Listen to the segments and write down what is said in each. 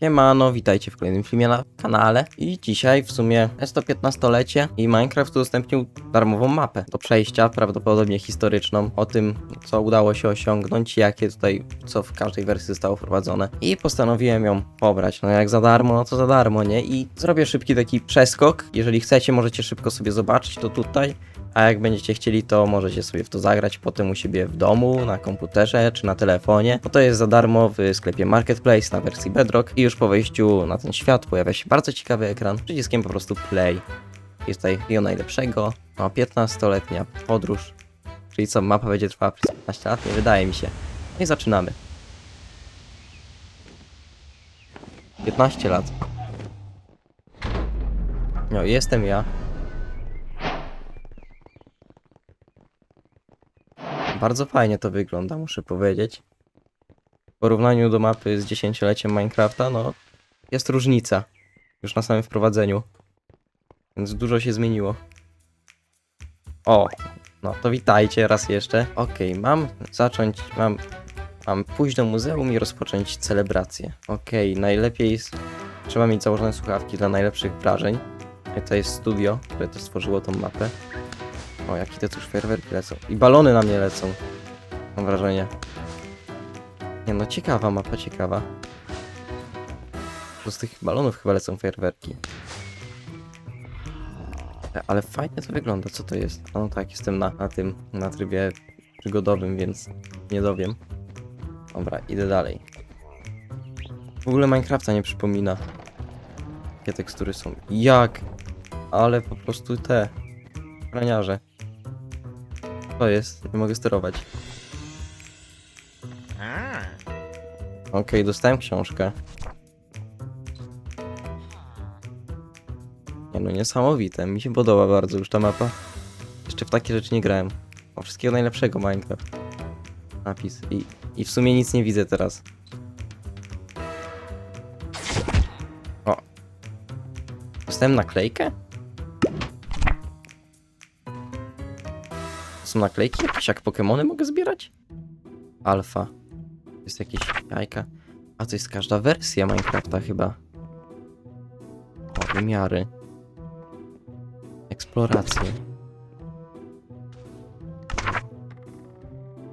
Siemano, witajcie w kolejnym filmie na kanale. I dzisiaj w sumie jest to 15-lecie i Minecraft udostępnił darmową mapę do przejścia, prawdopodobnie historyczną, o tym co udało się osiągnąć, jakie tutaj, co w każdej wersji zostało wprowadzone. I postanowiłem ją pobrać, no jak za darmo, no to za darmo, nie? I zrobię szybki taki przeskok, jeżeli chcecie możecie szybko sobie zobaczyć to tutaj, a jak będziecie chcieli, to możecie sobie w to zagrać potem u siebie w domu, na komputerze czy na telefonie. Bo to jest za darmo w sklepie Marketplace na wersji Bedrock i już po wejściu na ten świat pojawia się bardzo ciekawy ekran przyciskiem po prostu play. Jest tutaj i najlepszego, no 15-letnia podróż, czyli co, mapa będzie trwała przez 15 lat? Nie wydaje mi się. No i zaczynamy. 15 lat. No, jestem ja. Bardzo fajnie to wygląda, muszę powiedzieć. W porównaniu do mapy z dziesięcioleciem Minecrafta, no jest różnica. Już na samym wprowadzeniu. Więc dużo się zmieniło. O, no to witajcie raz jeszcze. Okej, mam zacząć, mam, mam pójść do muzeum i rozpocząć celebrację. Okej, najlepiej jest, trzeba mieć założone słuchawki dla najlepszych wrażeń. To jest studio, które to stworzyło tą mapę. O, jakie to już fajerwerki lecą. I balony na mnie lecą. Mam wrażenie. Nie no, ciekawa mapa, ciekawa. To z tych balonów chyba lecą fajerwerki. Ale fajnie to wygląda, co to jest? No tak, jestem na, na tym, na trybie przygodowym, więc nie dowiem. Dobra, idę dalej. W ogóle Minecrafta nie przypomina. Jakie tekstury są. Jak? Ale po prostu te. Kraniarze. To jest, nie mogę sterować. Okej, dostałem książkę. Nie no, niesamowite, mi się podoba bardzo już ta mapa. Jeszcze w takie rzeczy nie grałem. O, wszystkiego najlepszego Minecraft. Napis. I, I w sumie nic nie widzę teraz. O. Dostałem naklejkę? Są naklejki jakieś, jak Pokemony mogę zbierać? Alfa. Jest jakieś jajka. A to jest każda wersja Minecrafta chyba. O, wymiary. Eksploracje.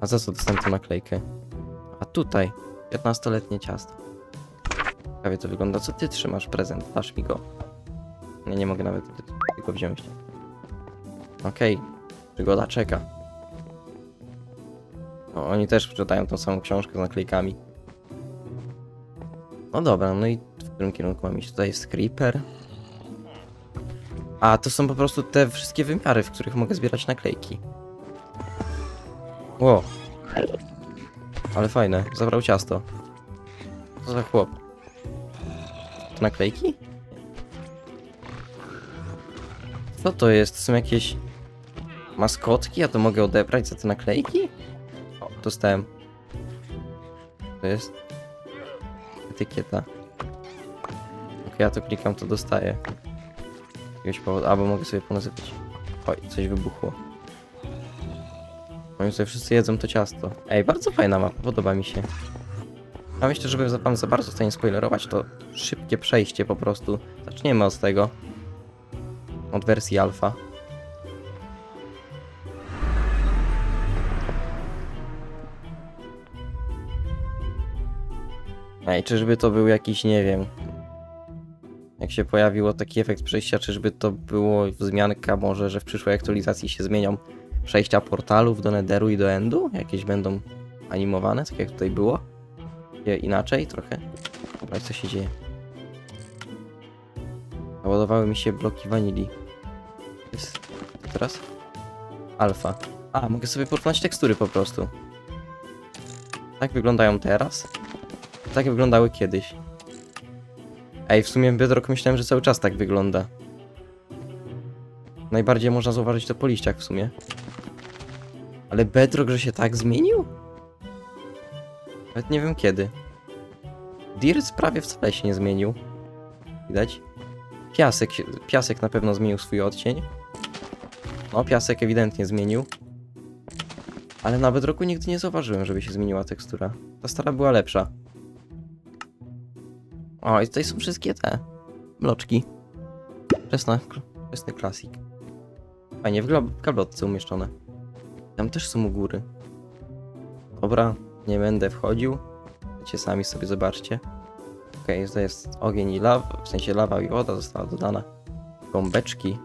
A za co dostałem tę naklejkę? A tutaj. 15-letnie ciasto. Ciekawie to wygląda. Co ty trzymasz prezent? Dasz mi go. Nie, nie mogę nawet tego wziąć. Okej. Przygoda czeka. O, oni też czytają tą samą książkę z naklejkami. No dobra, no i w którym kierunku mam iść? Tutaj jest creeper. A, to są po prostu te wszystkie wymiary, w których mogę zbierać naklejki. Ło. Ale fajne, zabrał ciasto. Co za chłop? To naklejki? Co to jest? To są jakieś maskotki? Ja to mogę odebrać za te naklejki? O, dostałem. To jest etykieta. Ok, ja to klikam, to dostaję. Z Jakiegoś powodu, albo mogę sobie ponazywać. Oj, coś wybuchło. Oni sobie wszyscy jedzą to ciasto. Ej, bardzo fajna mapa, podoba mi się. Ja myślę, żeby za bardzo tutaj nie spoilerować, to szybkie przejście po prostu. Zaczniemy od tego. Od wersji alfa. Ej, czyżby to był jakiś, nie wiem. Jak się pojawiło taki efekt przejścia, czyżby to było wzmianka może, że w przyszłej aktualizacji się zmienią przejścia portalów do Netheru i do Endu? Jakieś będą animowane, tak jak tutaj było? Inaczej trochę? Dobra, co się dzieje? Załadowały mi się bloki wanilii. Jest teraz? Alfa. A, mogę sobie porównać tekstury po prostu. Tak wyglądają teraz. Tak wyglądały kiedyś. Ej, w sumie Bedrock myślałem, że cały czas tak wygląda. Najbardziej można zauważyć to po liściach w sumie. Ale Bedrock, że się tak zmienił? Nawet nie wiem kiedy. Dirt prawie wcale się nie zmienił. Widać? Piasek, piasek na pewno zmienił swój odcień. No, piasek ewidentnie zmienił. Ale na Bedrocku nigdy nie zauważyłem, żeby się zmieniła tekstura. Ta stara była lepsza. O, i tutaj są wszystkie te bloczki. Wczesna, wczesny klasik. Fajnie, w gablotce umieszczone. Tam też są u góry. Dobra, nie będę wchodził. Wiecie, sami sobie zobaczcie. Okej, to jest ogień i lawa, w sensie lawa i woda została dodana. Gąbeczki.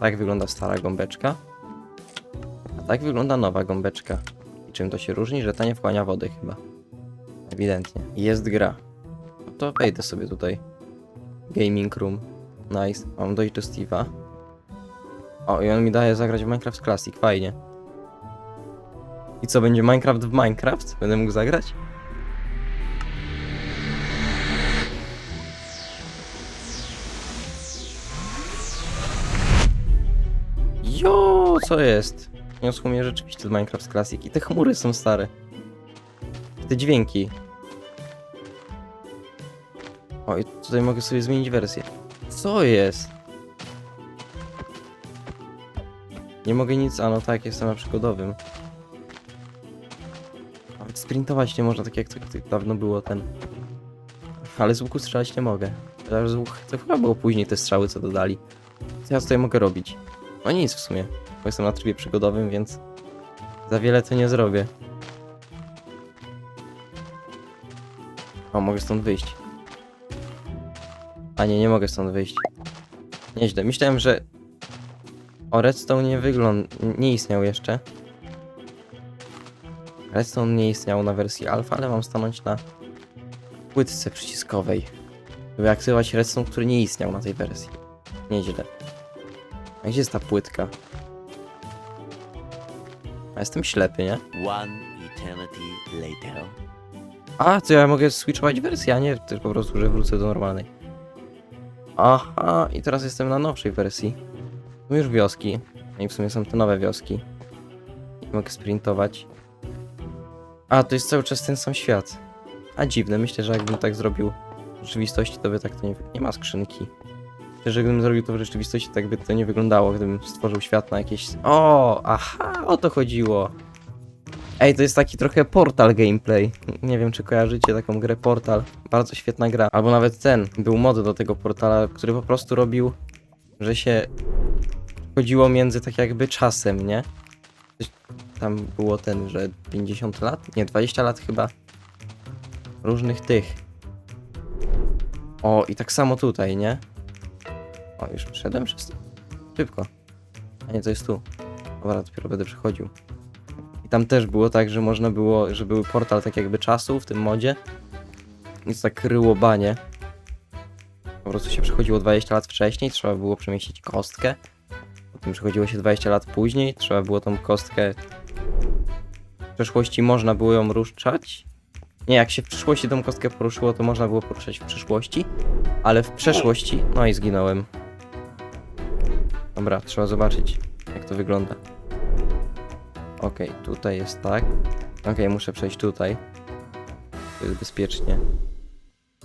Tak wygląda stara gąbeczka. A tak wygląda nowa gąbeczka. I czym to się różni? Że ta nie wchłania wody chyba. Ewidentnie. Jest gra. To wejdę sobie tutaj. Gaming room. Nice. Mam dojść do Steve'a. O, i on mi daje zagrać w Minecraft Classic. Fajnie. I co, będzie Minecraft w Minecraft? Będę mógł zagrać? Jo, co jest? Niosło mnie rzeczywiście do Minecraft Classic i te chmury są stare. Te dźwięki. O, i tutaj mogę sobie zmienić wersję. Co jest? Nie mogę nic, a no tak, jestem na przygodowym. Nawet sprintować nie można, tak jak to, dawno było ten. Ale z łuku strzelać nie mogę. Z to chyba było później te strzały, co dodali. Co ja tutaj mogę robić? No nic w sumie, bo jestem na trybie przygodowym, więc za wiele to nie zrobię. O, mogę stąd wyjść. A nie, nie mogę stąd wyjść. Nieźle. Myślałem, że o Redstone nie wygląda, nie istniał jeszcze. Redstone nie istniał na wersji alfa, ale mam stanąć na płytce przyciskowej. Żeby aktywować Redstone, który nie istniał na tej wersji. Nieźle. A gdzie jest ta płytka? A jestem ślepy, nie? One eternity later. A, to ja mogę switchować wersję, a nie też po prostu, że wrócę do normalnej. Aha, i teraz jestem na nowszej wersji. Tu już wioski. No I w sumie są te nowe wioski. I mogę sprintować. A, to jest cały czas ten sam świat. A dziwne, myślę, że jakbym tak zrobił w rzeczywistości, to by tak to nie... Nie ma skrzynki. Myślę, że gdybym zrobił to w rzeczywistości, tak by to nie wyglądało, gdybym stworzył świat na jakieś... O, aha, o to chodziło. Ej, to jest taki trochę Portal gameplay. Nie wiem, czy kojarzycie taką grę Portal. Bardzo świetna gra. Albo nawet ten. Był mod do tego Portala, który po prostu robił, że się chodziło między tak jakby czasem, nie? Tam było ten, że 50 lat? Nie, 20 lat chyba. Różnych tych. O, i tak samo tutaj, nie? O, już przeszedłem przez. Szybko. A nie, to jest tu. Dobra, dopiero będę przechodził. Tam też było tak, że można było, że był portal tak jakby czasu w tym modzie. To tak kryło banie. Po prostu się przechodziło 20 lat wcześniej, trzeba było przemieścić kostkę. Potem przechodziło się 20 lat później, trzeba było tą kostkę... W przeszłości można było ją ruszać. Nie, jak się w przyszłości tą kostkę poruszyło, to można było poruszać w przyszłości. Ale w przeszłości... No i zginąłem. Dobra, trzeba zobaczyć, jak to wygląda. Okej, tutaj jest tak. Okej, muszę przejść tutaj. To jest bezpiecznie.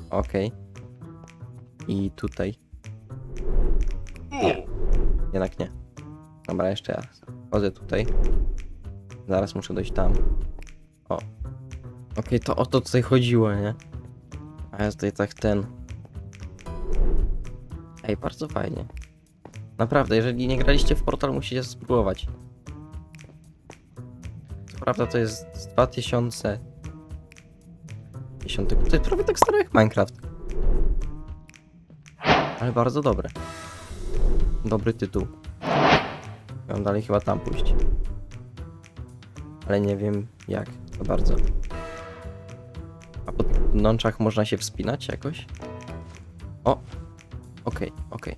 Okej. I tutaj. Nie. Jednak nie. Dobra, jeszcze raz. Chodzę tutaj. Zaraz muszę dojść tam. O. Okej, to o to tutaj chodziło, nie? A ja tutaj tak ten... Ej, bardzo fajnie. Naprawdę, jeżeli nie graliście w Portal, musicie spróbować. Co prawda to jest z 2000... 10. To jest prawie tak stare jak Minecraft. Ale bardzo dobre. Dobry tytuł. Mam dalej chyba tam pójść. Ale nie wiem jak za bardzo. A po nączach można się wspinać jakoś? O! Okej, okej.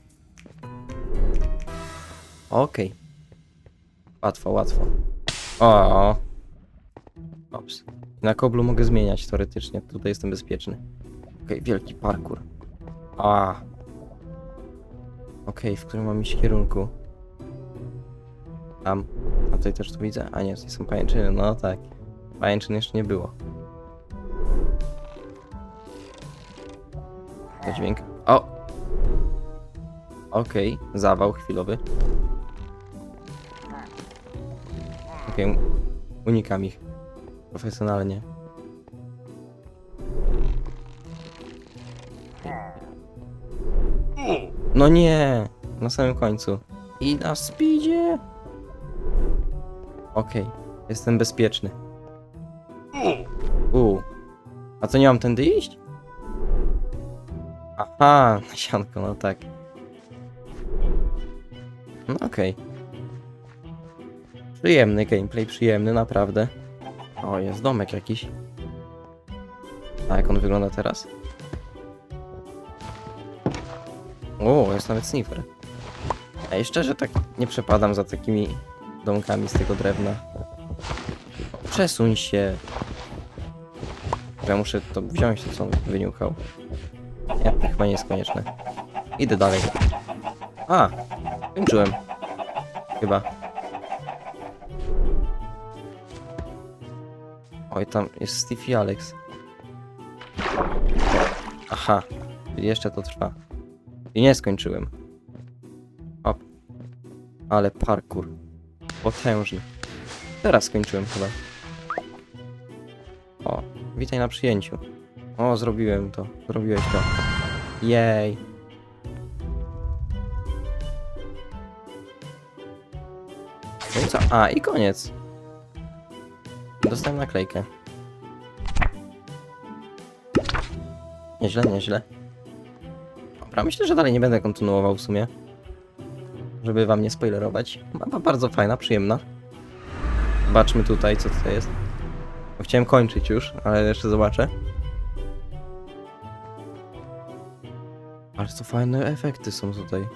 Okej. Łatwo, łatwo. O. Ops. Na koblu mogę zmieniać teoretycznie. Tutaj jestem bezpieczny. Okej, wielki parkour. A. Okej, w którym mam iść kierunku? Tam. A tutaj też tu widzę. A nie, tutaj są pajęczyny. No tak. Pajęczyn jeszcze nie było. To dźwięk. O! Okej, zawał chwilowy. Okej, unikam ich profesjonalnie. No nie! Na samym końcu. I na speedzie! Okej, jestem bezpieczny. U. A co nie mam tędy iść? Aha, nasianko, no tak. No okej. Przyjemny gameplay, przyjemny, naprawdę. O, jest domek jakiś. A jak on wygląda teraz? O, jest nawet sniffer. Ej, szczerze tak nie przepadam za takimi domkami z tego drewna. Przesuń się. Ja muszę to wziąć, to co on wyniuchał. Nie, to chyba nie jest konieczne. Idę dalej. A, kończyłem. Chyba. Oj, tam jest Steve i Alex. Aha, jeszcze to trwa. I nie skończyłem. Hop. Ale parkour. Potężny. Teraz skończyłem chyba. O, witaj na przyjęciu. O, zrobiłem to. Zrobiłeś to. Jej. No co? A, i koniec. Dostałem naklejkę. Nieźle, nieźle. Dobra, myślę, że dalej nie będę kontynuował w sumie. Żeby wam nie spoilerować. Mapa bardzo fajna, przyjemna. Zobaczmy tutaj, co tutaj jest. Chciałem kończyć już, ale jeszcze zobaczę. Ale to fajne efekty są tutaj.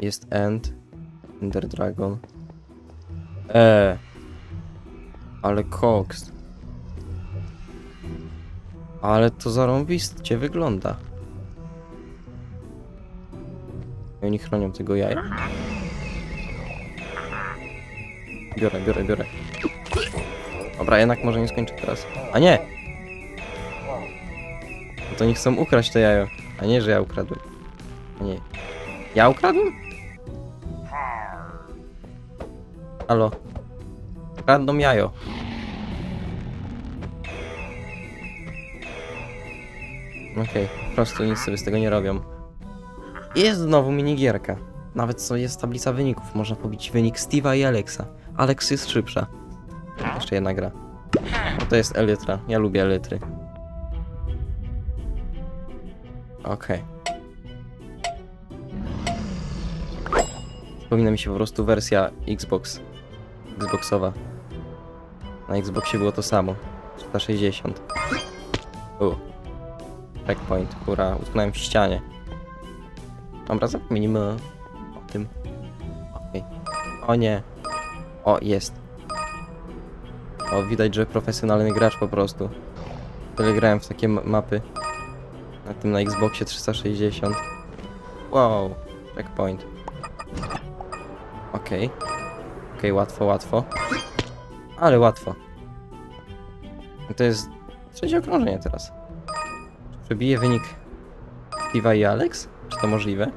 Jest End. Ender Dragon. Eee. Ale koks. Ale to zarąbiście wygląda. I oni chronią tego jaja. Biorę, biorę, biorę. Dobra, jednak może nie skończę teraz. A nie! To nie chcą ukraść to jajo. A nie, że ja ukradłem. A nie. Ja ukradłem? Halo. Kradną jajo. Okej, po prostu nic sobie z tego nie robią. Jest znowu minigierka. Nawet co jest tablica wyników. Można pobić wynik Steve'a i Alexa. Alex jest szybsza. Jeszcze jedna gra. No to jest Elytra. Ja lubię Elytry. Okej. Przypomina mi się po prostu wersja Xbox. Xboxowa. Na Xboxie było to samo. 360. U. Checkpoint, która utknąłem w ścianie. Dobra, zapomnijmy o tym. Okej. O nie. O, jest. O, widać, że profesjonalny gracz po prostu. Tyle grałem w takie ma- mapy. Na tym na Xboxie 360. Wow. Checkpoint. Okej. Okej, łatwo, łatwo. Ale łatwo. To jest trzecie okrążenie teraz. Przebije wynik Steve'a i Alex? Czy to możliwe?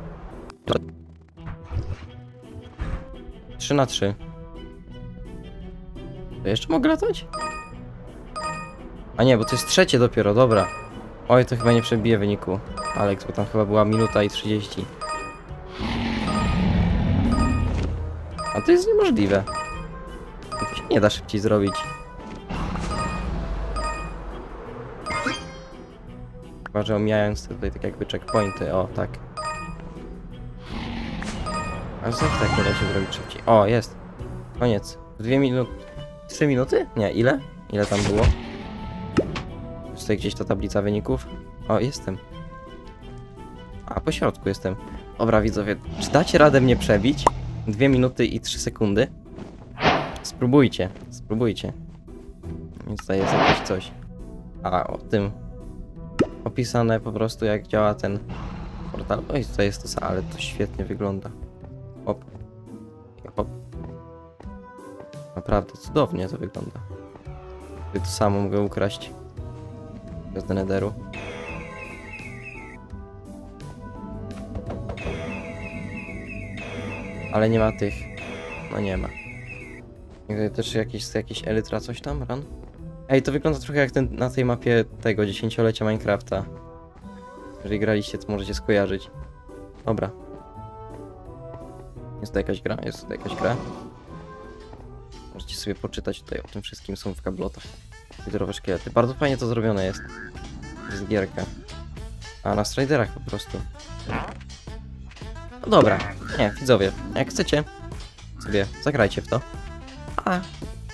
3 na 3. To jeszcze mogę latać? A nie, bo to jest trzecie dopiero, dobra. Oj, to chyba nie przebije wyniku. Alex, bo tam chyba była minuta i 30. A to jest niemożliwe. To się nie da szybciej zrobić. Chyba, że omijając tutaj tak jakby checkpointy, o tak. A co w takim razie zrobić szybciej? O, jest. Koniec. Dwie minuty. Trzy minuty? Nie, ile? Ile tam było? Jest tutaj gdzieś ta tablica wyników? O, jestem. A, po środku jestem. Dobra, widzowie, czy dacie radę mnie przebić? Dwie minuty i trzy sekundy? Spróbujcie, spróbujcie. Więc tutaj jest jakieś coś. A, o tym opisane po prostu jak działa ten portal. Oj, tutaj jest to samo, ale to świetnie wygląda. Hop. Hop. Naprawdę cudownie to wygląda. Gdy to samo mogę ukraść. Bez nederu. Ale nie ma tych. No nie ma. Też jakieś, jakieś elytra coś tam, ran? Ej, to wygląda trochę jak ten, na tej mapie tego dziesięciolecia Minecrafta. Jeżeli graliście, to możecie skojarzyć. Dobra. Jest to jakaś gra? Jest to jakaś gra? Możecie sobie poczytać tutaj o tym wszystkim, są w kablotach. Widerowe szkielety. Bardzo fajnie to zrobione jest. Z gierka. A na striderach po prostu. No dobra. Nie, widzowie, jak chcecie, sobie zagrajcie w to. A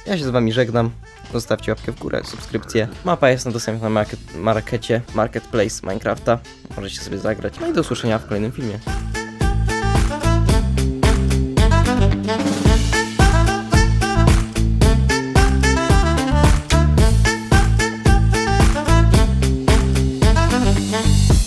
ja się z wami żegnam. Zostawcie łapkę w górę, subskrypcję. Mapa jest dostępna na market, markecie, marketplace Minecrafta. Możecie sobie zagrać. No i do usłyszenia w kolejnym filmie.